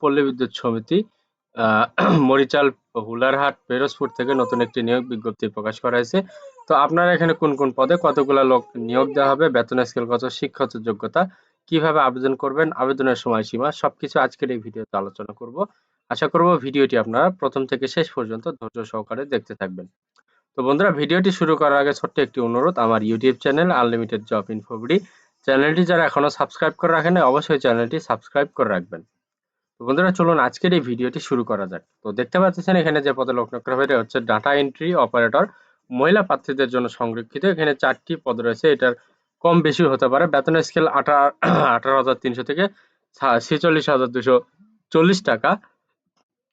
পল্লী বিদ্যুৎ সমিতি মরিচাল হুলারহাট পেরোজপুর থেকে নতুন একটি নিয়োগ বিজ্ঞপ্তি প্রকাশ করা হয়েছে। তো আপনারা এখানে কোন কোন পদে কতগুলো লোক নিয়োগ দেওয়া হবে, বেতন স্কেল কত, শিক্ষাগত যোগ্যতা, কীভাবে আবেদন করবেন, আবেদনের সময়সীমা, সবকিছু আজকের এই ভিডিওতে আলোচনা করব। আশা করব ভিডিওটি আপনারা প্রথম থেকে শেষ পর্যন্ত ধৈর্য সহকারে দেখতে থাকবেন। তো বন্ধুরা, ভিডিওটি শুরু করার আগে ছোট্ট একটি অনুরোধ, আমার YouTube channel unlimited job InfoBD চ্যানেলটি যারা এখনও সাবস্ক্রাইব করে রাখেন অবশ্যই চ্যানেলটি সাবস্ক্রাইব করে রাখবেন। বন্ধুরা, চলুন আজকের এই ভিডিওটি শুরু করা যাক। তো দেখতে পাচ্ছেন এখানে যে পদে নিয়োগ করা হবে হচ্ছে ডাটা এন্ট্রি অপারেটর মহিলা প্রার্থীদের জন্য সংরক্ষিত। এখানে চারটি পদ রয়েছে, এটার কম বেশি হতে পারে। বেতন স্কেল আঠারো হাজার তিনশো থেকে ছেচল্লিশ হাজার দুশো চল্লিশ টাকা।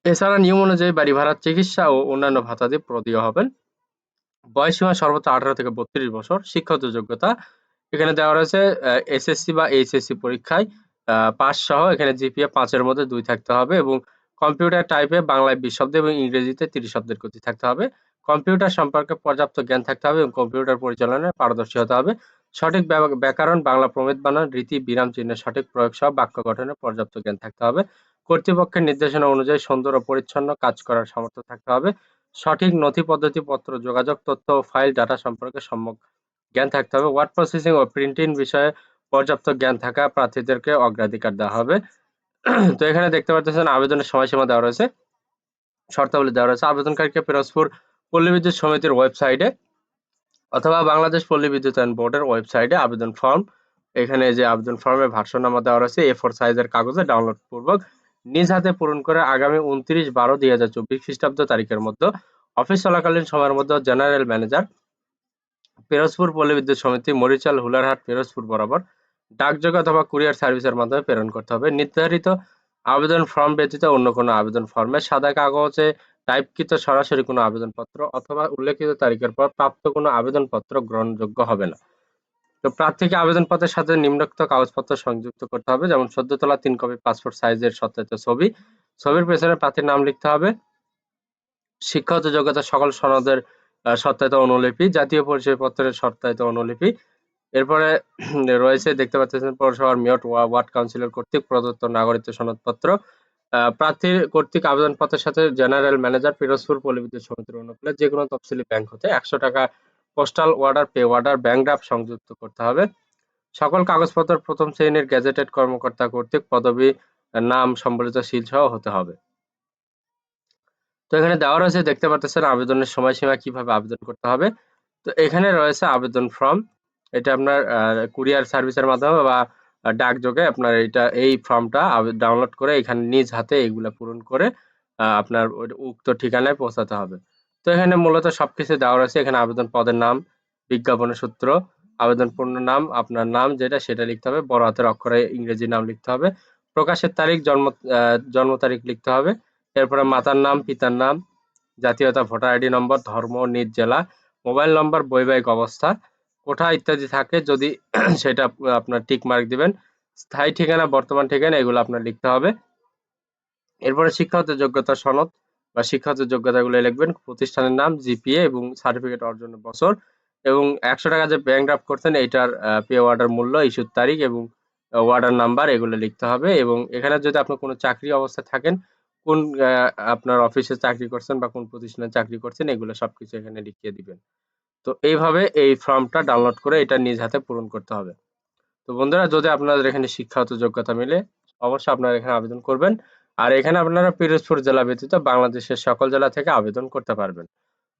এছাড়া নিয়ম অনুযায়ী বাড়ি ভাড়া, চিকিৎসা ও অন্যান্য ভাতা দিয়ে প্রদীয় হবেন। বয়সীমা সর্বোচ্চ আঠারো থেকে বত্রিশ বছর। শিক্ষাগত যোগ্যতা, এখানে দেওয়া রয়েছে এসএসসি বা এইচএসসি পরীক্ষায়। পাঁচ সহ এখানে জিপিএ পাঁচের মধ্যে দুই থাকতে হবে এবং কম্পিউটার টাইপে বাংলায় বিশ শব্দ এবং ইংরেজিতে তিরিশ শব্দের গতি থাকতে হবে। কম্পিউটার সম্পর্কে পর্যাপ্ত জ্ঞান থাকতে হবে এবং কম্পিউটার পরিচালনায় পারদর্শী হতে হবে। সঠিক ব্যাকরণ, বাংলা প্রমেদ বানান, রীতি, বিরাম চিহ্নের সঠিক প্রয়োগ সহ বাক্য গঠনে পর্যাপ্ত জ্ঞান থাকতে হবে। কর্তৃপক্ষের নির্দেশনা অনুযায়ী সুন্দর ও পরিচ্ছন্ন কাজ করার সামর্থ্য থাকতে হবে। সঠিক নথি পদ্ধতি পত্র যোগাযোগ তথ্য ও ফাইল, ডাটা সম্পর্কে সম্যক জ্ঞান থাকতে হবে। ওয়ার্ড প্রসেসিং ও প্রিন্টিং বিষয়ে পর্যাপ্ত জ্ঞান থাকা প্রার্থীদেরকে অগ্রাধিকার দেওয়া হবে। তো এখানে দেখতে পাচ্ছেন আবেদনের সময়সীমা দেওয়া রয়েছে, শর্তাবলী দেওয়া রয়েছে। আবেদনকারীকে পিরোজপুর পল্লী বিদ্যুৎ সমিতির ওয়েবসাইটে অথবা বাংলাদেশ পল্লী বিদ্যুতায়ন বোর্ডের ওয়েবসাইটে আবেদন ফর্ম, এখানে যে আবেদন ফর্মের ভার্সননামা দেওয়া রয়েছে এ ফোর সাইজের কাগজে ডাউনলোড পূর্বক নিজ হাতে পূরণ করে আগামী উনত্রিশ বারো দুই হাজার চব্বিশ খ্রিস্টাব্দ তারিখের মধ্যে অফিস চলাকালীন সময়ের মধ্যে জেনারেল ম্যানেজার, পিরোজপুর পল্লী বিদ্যুৎ সমিতি, মরিচাল, হুলারহাট, পিরোজপুর বরাবর ডাকযোগ অথবা কুরিয়ার সার্ভিসের মাধ্যমে প্রেরণ করতে হবে। নির্ধারিত আবেদন ফর্ম ব্যতীত অন্য কোনো আবেদন ফর্মে সাদা কাগজে টাইপকৃত সরাসরি কোনো আবেদনপত্র অথবা উল্লেখিত তারিখের পর প্রাপ্ত কোনো আবেদনপত্র গ্রহণযোগ্য হবে না। তো প্রার্থীকে আবেদনপত্রের সাথে নিম্নোক্ত কাগজপত্র সংযুক্ত করতে হবে, যেমন সদ্য তোলা তিন কপি পাসপোর্ট সাইজের সত্যায়িত ছবি। ছবির পেছনে প্রার্থীর নাম লিখতে হবে। শিক্ষাগত যোগ্যতা সকল সনদের সত্যায়িত অনুলিপি, জাতীয় পরিচয়পত্রের সত্যায়িত অনুলিপি এরপরে রয়েছে, দেখতে পাচ্ছেন, পৌরসভার মেয়র ওয়ার্ড কাউন্সিলর কর্তৃক প্রদত্ত নাগরিকত্ব সনদপত্র। প্রার্থীর কর্তৃক আবেদনপত্রের সাথে জেনারেল ম্যানেজার পিরোজপুর পল্লীবিদ্যুৎ সমিতির অনুকূলে যে কোনো তফসিলি ব্যাংক হতে একশো টাকা postal order pay order bank draft সংযুক্ত করতে হবে। সকল কাগজপত্র প্রথম শ্রেণির গ্যাজেটেড কর্মকর্তা কর্তৃক পদবি নাম, সম্বলিত সিল সহ হতে হবে। তো এখানে দেওয়া রয়েছে, দেখতে পাচ্ছেন, আবেদনের সময়সীমা কীভাবে আবেদন করতে হবে। তো এখানে রয়েছে আবেদন ফর্ম। এটা আপনার কুরিয়ার সার্ভিসের মাধ্যমে বা ডাকযোগে আপনার এটা এই ফর্মটা ডাউনলোড করে এখানে নিজ হাতে এইগুলা পূরণ করে আপনার উক্ত ঠিকানায় পৌঁছাতে হবে। তো এখানে মূলত সবকিছু দেওয়া রয়েছে। এখানে আবেদন পদের নাম, বিজ্ঞাপনের সূত্র, আবেদন পূর্ণ নাম, আপনার নাম যেটা সেটা লিখতে হবে, বড় হাতের অক্ষরে ইংরেজি নাম লিখতে হবে, প্রকাশের তারিখ, জন্ম জন্ম তারিখ লিখতে হবে, এরপরে মাতার নাম, পিতার নাম, জাতীয়তা, ভোটার আইডি নম্বর, ধর্ম, নিজ জেলা, মোবাইল নম্বর, বৈবাহিক অবস্থা কোঠা ইত্যাদি থাকে, যদি সেটা আপনার টিক মার্ক দিবেন। স্থায়ী ঠিকানা, বর্তমান ঠিকানা, এগুলো আপনার লিখতে হবে। এরপরে শিক্ষাগত যোগ্যতা সনদ বা শিক্ষাগত যোগ্যতাগুলো লিখবেন, প্রতিষ্ঠানের নাম, জিপিএ এবং সার্টিফিকেট অর্জনের বছর। এবং একশো টাকা যে ব্যাংক ড্রাফট করছেন এটার পে অর্ডার মূল্য ইস্যুর তারিখ এবং অর্ডার নাম্বার এগুলো লিখতে হবে। এবং এখানে যদি আপনি কোনো চাকরি অবস্থায় থাকেন, কোন আপনার অফিসে চাকরি করছেন বা কোন প্রতিষ্ঠানে চাকরি করছেন, এগুলো সবকিছু এখানে লিখিয়ে দিবেন। তো এইভাবে এই ফর্মটা ডাউনলোড করে এটা নিজ হাতে পূরণ করতে হবে। তো বন্ধুরা, যদি আপনাদের এখানে শিক্ষাগত যোগ্যতা মিলে, অবশ্যই আপনারা এখানে আবেদন করবেন। আর এখানে আপনারা পিরোজপুর জেলা ব্যতীত বাংলাদেশের সকল জেলা থেকে আবেদন করতে পারবেন।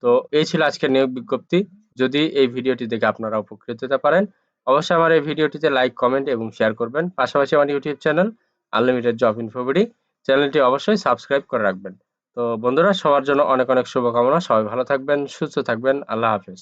তো এই ছিল আজকের নিয়োগ বিজ্ঞপ্তি। যদি এই ভিডিওটি দেখে আপনারা উপকৃত হতে পারেন, অবশ্যই আমার এই ভিডিওটিতে লাইক কমেন্ট এবং শেয়ার করবেন। পাশাপাশি আমার YouTube channel unlimited job InfoBD চ্যানেলটি অবশ্যই সাবস্ক্রাইব করে রাখবেন। তো বন্ধুরা, সবার জন্য অনেক অনেক শুভকামনা। সবাই ভালো থাকবেন, সুস্থ থাকবেন। আল্লাহ হাফেজ।